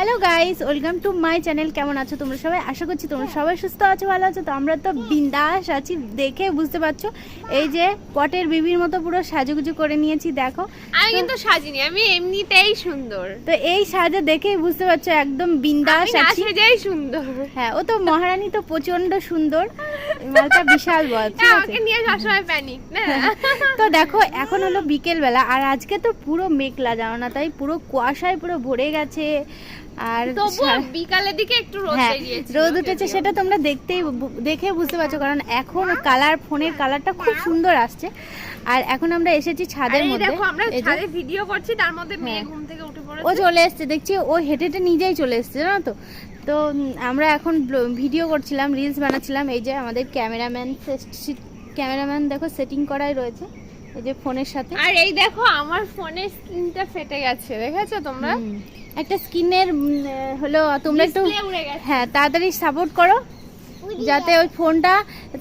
Hello guys welcome to my channel কেমন আছো তোমরা সবাই? আশা করছি তোমরা সবাই সুস্থ আছো ভালো আছো। তো আমরা তো বিন্দাস আছি দেখে বুঝতে পারছ। এই যে পটের বিবির মতো পুরো সাজুগুজু করে নিয়েছি দেখো। আমি কিন্তু সাজিনি আমি এমনিতেই সুন্দর। তো এই সাজে দেখেই বুঝতে পারছ একদম বিন্দাস আছি। সেজেই সুন্দর। হ্যাঁ ও তো মহারানী তো প্রচণ্ড সুন্দর। মালটা বিশাল বড় ঠিক আছে? নিয়ে সবসময় প্যানিক না? তো দেখো এখন হলো বিকেল বেলা আর আজকে তো পুরো মেঘলা জানো না তাই পুরো কুয়াশায় পুরো ভরে গেছে। আর বিকালের দিকে একটু রোদ হ্যাঁ বেরিয়েছে রোদ উঠেছে সেটা তোমরা দেখতেই দেখে বুঝতে পারছ কারণ এখন কালার ফোনের কালারটা খুব সুন্দর আসছে। আর এখন আমরা এসেছি ছাদের মধ্যে। দেখো আমরা ছাদে ভিডিও করছি তার মধ্যে মেয়ে হ্যাঁ। ঘুম থেকে উঠে ও চলে এসছে দেখছি ও হেঁটে হেঁটে নিজেই চলে এসছে জানো তো? তো আমরা এখন ভিডিও করছিলাম রিলস বানাচ্ছিলাম এই যে আমাদের ক্যামেরাম্যান ক্যামেরাম্যান দেখো সেটিং করাই রয়েছে এই যে ফোনের সাথে। আর এই দেখো আমার ফোনের স্ক্রিনটা ফেটে গেছে দেখেছ তোমরা। একটা স্কিনের হলো তোমরা একটু হ্যাঁ তাড়াতাড়ি সাপোর্ট করো। যাতে ওই ফোনটা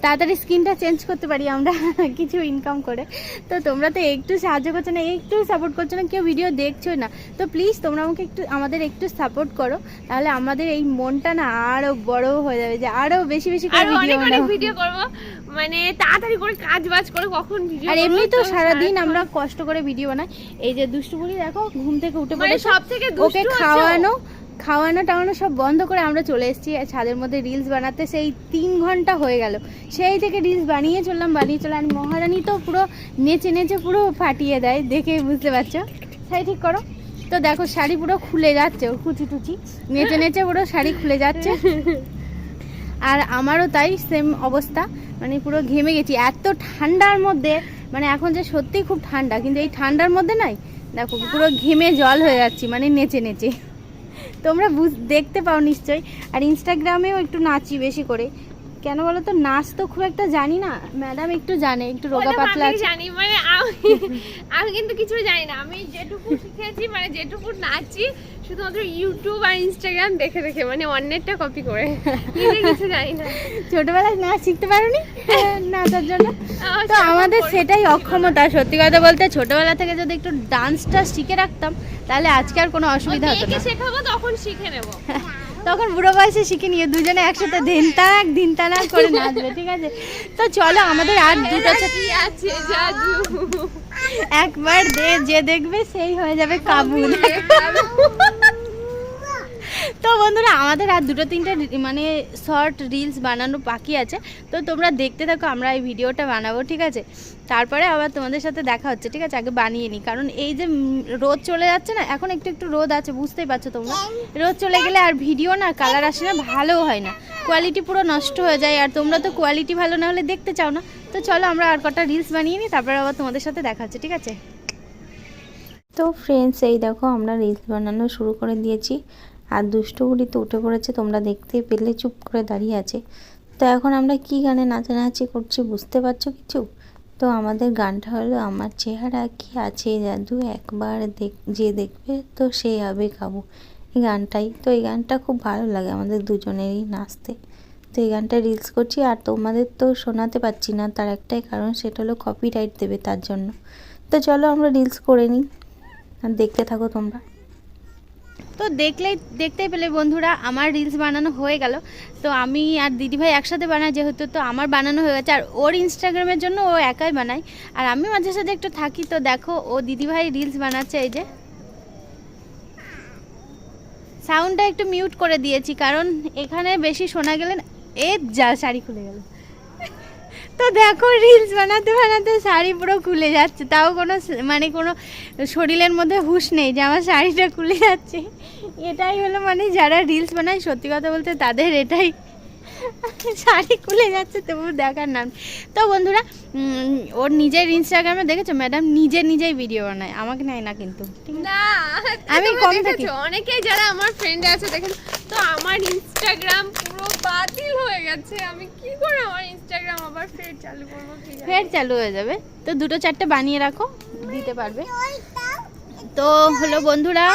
তাড়াতাড়ি স্ক্রিনটা চেঞ্জ করতে পারি আমরা কিছু ইনকাম করে। তো তোমরা তো একটু সাহায্য করছ না একটু সাপোর্ট করছ না কেউ ভিডিও দেখছ না। তো প্লিজ তোমরা আমাকে একটু আমাদের একটু সাপোর্ট করো তাহলে আমাদের এই মনটা না আরও বড় হয়ে যাবে যে আরও বেশি বেশি করে ভিডিও করব। মানে তাড়াতাড়ি করে কাজ বাজ করে কখন ভিডিও আর এমনি তো সারাদিন আমরা কষ্ট করে ভিডিও বানাই। এই যে দুষ্টুপুরি দেখো ঘুম থেকে উঠে মানে পড়েছে সব থেকে ওকে দুষ্টু। খাওয়ানো খাওয়ানো টাওয়ানো সব বন্ধ করে আমরা চলে এসেছি ছাদের মধ্যে রিলস বানাতে সেই তিন ঘণ্টা হয়ে গেল। সেই থেকে রিলস বানিয়ে চললাম বানিয়ে চললাম আর মহারানী তো পুরো নেচে নেচে পুরো ফাটিয়ে দেয়, দেখে বুঝতে পারছ? তাই ঠিক করো। তো দেখো, শাড়ি পুরো খুলে যাচ্ছে কুচি টুচি। নেচে নেচে পুরো শাড়ি খুলে যাচ্ছে। আর আমারও তাই সেম অবস্থা মানে পুরো ঘেমে গেছি। এত ঠান্ডার মধ্যে মানে এখন যে সত্যিই খুব ঠান্ডা, কিন্তু এই ঠান্ডার মধ্যে নাই, দেখো পুরো ঘেমে জল হয়ে যাচ্ছি মানে নেচে নেচে। তোমরা বুঝ- দেখতে পাও নিশ্চয়ই। আর ইনস্টাগ্রামেও একটু নাচি বেশি করে। কেন বলো তো নাচ তো খুব একটা জানি না। ম্যাডাম একটু জানে একটু রোগা পাতলা জানি মানে আমি আমি কিন্তু কিছু জানি না। আমি যেটুকু শিখেছি মানে যেটুকু নাচি শুধুমাত্র ইউটিউব আর ইনস্টাগ্রাম দেখে দেখে মানে অন্যেরটা কপি করে। কিছু জানি না। ছোটবেলায় নাচ শিখতে পারোনি? নাচার জন্য। আমার তো সেরকম আমাদের সেটাই অক্ষমতা সত্যি কথা বলতে ছোটবেলা থেকে যদি একটু ডান্সটা শিখে রাখতাম তাহলে আজকে আর কোনো অসুবিধা হতো না। শেখাবো তখন শিখে নেব। তখন বুড়ো বয়সে শিখে নিয়ে দুজনে একসাথে দিন তারাক দিন তারাক করে নাচবে ঠিক আছে? তো চলো আমাদের আর দুটো ছা- আছে জাদু? একবার দে যে দেখবে সেই হয়ে যাবে কাবু তো বন্ধুরা, আমাদের আর দুটো তিনটে মানে শর্ট রিলস বানানো বাকি আছে। তো তোমরা দেখতে থাকো, আমরা এই ভিডিওটা বানাবো, ঠিক আছে? তারপরে আবার তোমাদের সাথে দেখা হচ্ছে, ঠিক আছে? আগে বানিয়ে নিই। কারণ এই যে রোদ চলে যাচ্ছে না, এখন একটু একটু রোদ আছে, বুঝতেই পারছ তোমরা? রোদ চলে গেলে আর ভিডিও না কালার আসে না ভালো হয় না। কোয়ালিটি পুরো নষ্ট হয়ে যায়, আর তোমরা তো কোয়ালিটি ভালো না হলে দেখতে চাও না। তো চলো, আমরা আর কটা রিলস বানিয়ে নিই, তারপরে আবার তোমাদের সাথে দেখা হচ্ছে, ঠিক আছে? তো ফ্রেন্ডস এই দেখো, আমরা রিলস বানানো শুরু করে দিয়েছি। আর দুষ্টুগুলি তো উঠে পড়েছে, তোমরা দেখতে পেলে চুপ করে দাঁড়িয়ে আছে। তো এখন আমরা কি গানে নাচানাচি করছি বুঝতে পারছ কিছু? তো আমাদের গানটা হলো, আমার চেহারা কি আছে জাদু? একবার দেখ, যে দেখবে তো সে হবে কাবু। এই গানটাই। তো এই গানটা খুব ভালো লাগে আমাদের দুজনেরই নাচতে। তো এই গানটা রিলস করছি, আর তোমাদের তো শোনাতে পারছি না, তার একটাই কারণ সেটা হলো কপিরাইট দেবে তার জন্য। তো চলো আমরা রিলস করে নিই, আর দেখতে থাকো তোমরা। তো দেখলেই, দেখতেই পেলে বন্ধুরা, আমার রিলস বানানো হয়ে গেল। তো আমি আর দিদিভাই একসাথে বানাই যেহেতু, তো আমার বানানো হয়ে গেছে। আর ওর ইনস্টাগ্রামের জন্য ও একাই বানায়। আর আমি মাঝে সাথে একটু থাকি, তো দেখো, ও দিদিভাই রিলস বানাচ্ছে এই যে। সাউন্ডটা একটু মিউট করে দিয়েছি, কারণ এখানে বেশি শোনা গেলেন এ যা, শাড়ি খুলে গেল। তো দেখো রিলস বানাতে বানাতে শাড়ি পুরো খুলে যাচ্ছে। তাও কোনো মানে কোনো শরীরের মধ্যে হুশ নেই যে আমার শাড়িটা খুলে যাচ্ছে। এটাই হলো মানে যারা রিলস বানায়, সত্যি কথা বলতে তাদের এটাই শাড়ি খুলে যাচ্ছে তবু দেখার নাম। তো বন্ধুরা ওর নিজের ইনস্টাগ্রামে দেখেছ? ম্যাডাম নিজে নিজেই ভিডিও বানায়। আমাকে নেয় না কিন্তু। না আমি কম থাকি। অনেকেই যারা আমার ফ্রেন্ড আছে দেখেন তো আমার ইনস্টাগ্রাম পুরো বাতিল হয়ে গেছে। আমি কি করে আমার ইনস্টাগ্রাম আবার ফের চালু করব কি ফের চালু হয়ে যাবে। তো দুটো চারটে বানিয়ে রাখো দিতে পারবে। তো হলো বন্ধুরা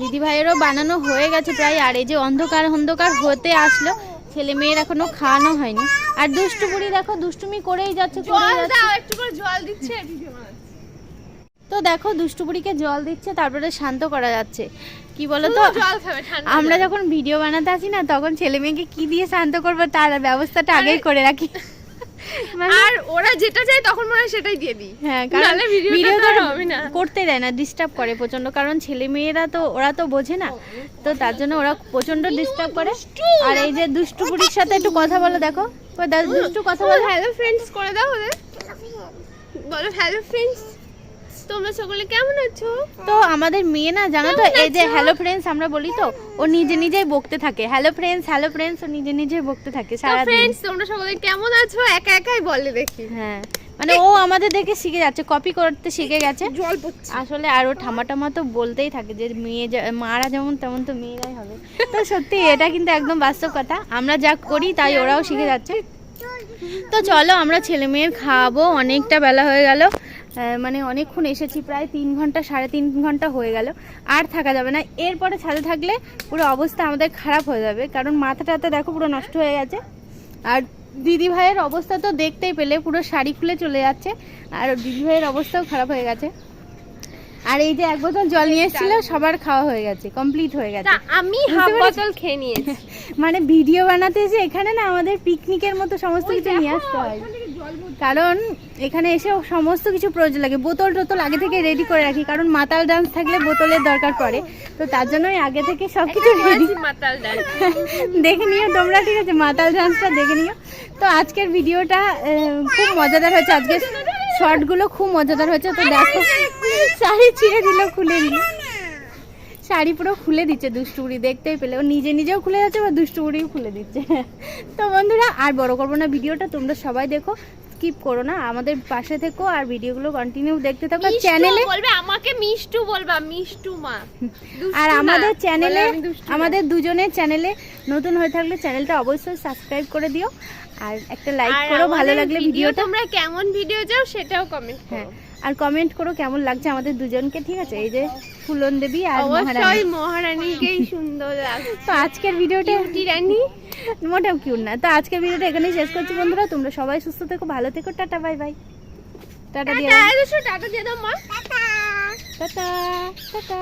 দিদি ভাইয়েরও বানানো হয়ে গেছে প্রায়। আর এই যে অন্ধকার অন্ধকার হতে আসলো ছেলে মেয়ের এখনও খাওয়ানো হয়নি। আর দুষ্টুপুরি দেখো দুষ্টুমি করেই যাচ্ছে করেই যাচ্ছে। একটু করে জল দিচ্ছে তো দেখো দুষ্টুপুরিকে জল দিচ্ছে তারপরে শান্ত করা যাচ্ছে। কি বলো তো আমরা যখন ভিডিও বানাতে আসি না তখন ছেলে মেয়েকে কি দিয়ে শান্ত করব? তার ব্যবস্থাটা আগেই করে রাখি। আর ওরা যেটা চায় তখন মনে হয় সেটাই দিয়ে দিই। হ্যাঁ কারণ ভিডিও হবে না। করতে দেয় না ডিস্টার্ব করে প্রচণ্ড কারণ ছেলে মেয়েরা তো ওরা তো বোঝে না। তো তার জন্য ওরা প্রচণ্ড ডিস্টার্ব করে। আর এই যে দুষ্টু বুড়ির সাথে একটু কথা বলো দেখো। দুষ্টু কথা বলো। হ্যালো ফ্রেন্ডস করে দাও ওদের। বলো হ্যালো ফ্রেন্ডস তোমরা সকলে কেমন আছো? তো আমাদের মেয়ে না জানো তো এই যে হ্যালো ফ্রেন্ডস আমরা বলি তো ও নিজে নিজেই বকতে থাকে। হ্যালো ফ্রেন্ডস হ্যালো ফ্রেন্ডস ও নিজে নিজেই বকতে থাকে ফ্রেন্ডস তোমরা সকলে কেমন আছো? একা একাই বলে দেখি। হ্যাঁ মানে ও আমাদের দেখে শিখে যাচ্ছে কপি করতে শিখে গেছে। জল পড়ছে। আসলে আরও ঠামা টামা তো বলতেই থাকে যে মেয়ে মারা যেমন তেমন তো মেয়েরাই হবে। তো সত্যি এটা কিন্তু একদম বাস্তব কথা আমরা যা করি তাই ওরাও শিখে যাচ্ছে। তো চলো আমরা ছেলে মেয়ের খাওয়াবো অনেকটা বেলা হয়ে গেল। মানে অনেকক্ষণ এসেছি প্রায় তিন ঘণ্টা সাড়ে তিন ঘণ্টা হয়ে গেল। আর থাকা যাবে না। এরপরে ছাদে থাকলে পুরো অবস্থা আমাদের খারাপ হয়ে যাবে। কারণ মাথাটাতে দেখো পুরো নষ্ট হয়ে গেছে। আর দিদি ভাইয়ের অবস্থা তো দেখতেই পেলে পুরো শাড়ি খুলে চলে যাচ্ছে। আর দিদি ভাইয়ের অবস্থাও খারাপ হয়ে গেছে। আর এই যে এক বোতল জল নিয়ে এসেছিল সবার খাওয়া হয়ে গেছে কমপ্লিট হয়ে গেছে। আমি হাফ বোতল খেয়ে নিয়েছি। মানে ভিডিও বানাতে এসে এখানে না আমাদের পিকনিকের মতো সমস্ত কিছু নিয়ে আসতে হয়। কারণ এখানে এসে সমস্ত কিছু প্রয়োজন লাগে। বোতল টোতল আগে থেকে রেডি করে রাখি কারণ মাতাল ডান্স থাকলে বোতলের দরকার পড়ে। তো তার জন্যই আগে থেকে সব কিছু রেডি মাতাল ডাল দেখে নিও তোমরা ঠিক আছে? মাতাল ডান্সটা দেখে নিও। তো আজকের ভিডিওটা খুব মজাদার হয়েছে। আজকের শর্টগুলো খুব মজাদার হয়েছে। তো দেখো শাড়ি ছিঁড়ে দিল খুলে দিল শাড়ি পুরো খুলে দিচ্ছে দুষ্টুবুড়ি দেখতেই পেলে। ও নিজে নিজেও খুলে যাচ্ছে বা দুষ্টুবুড়িও খুলে দিচ্ছে। তো বন্ধুরা আর বড় করব না ভিডিওটা তোমরা সবাই দেখো স্কিপ করো না। আমাদের পাশে থেকো আর ভিডিওগুলো কন্টিনিউ দেখতে থাকো। আর চ্যানেলে বলবে আমাকে মিষ্টু বলবা মিষ্টু মা। আর আমাদের চ্যানেলে। আমাদের দুজনের চ্যানেলে নতুন হয়ে থাকলে চ্যানেলটা অবশ্যই সাবস্ক্রাইব করে দিও। আর একটা লাইক করো ভালো লাগলে ভিডিও তোমরা কেমন ভিডিও চাও সেটাও কমেন্ট হ্যাঁ। করো আর কমেন্ট করো কেমন লাগছে আমাদের দুজনকে ঠিক আছে? এই যে ফুলন দেবী আর অবশ্যই মহারানী মহারানীকেই সুন্দর লাগছে। তো আজকের ভিডিওটা রানী? মোটেও কিউট না। তো আজকের ভিডিওটা এখানেই শেষ করছি বন্ধুরা। তোমরা সবাই সুস্থ থেকো ভালো থেকো টাটা বাই বাই টাটা দিয়ে টাটা টাটা দিয়ে দাও মা। Tata tata.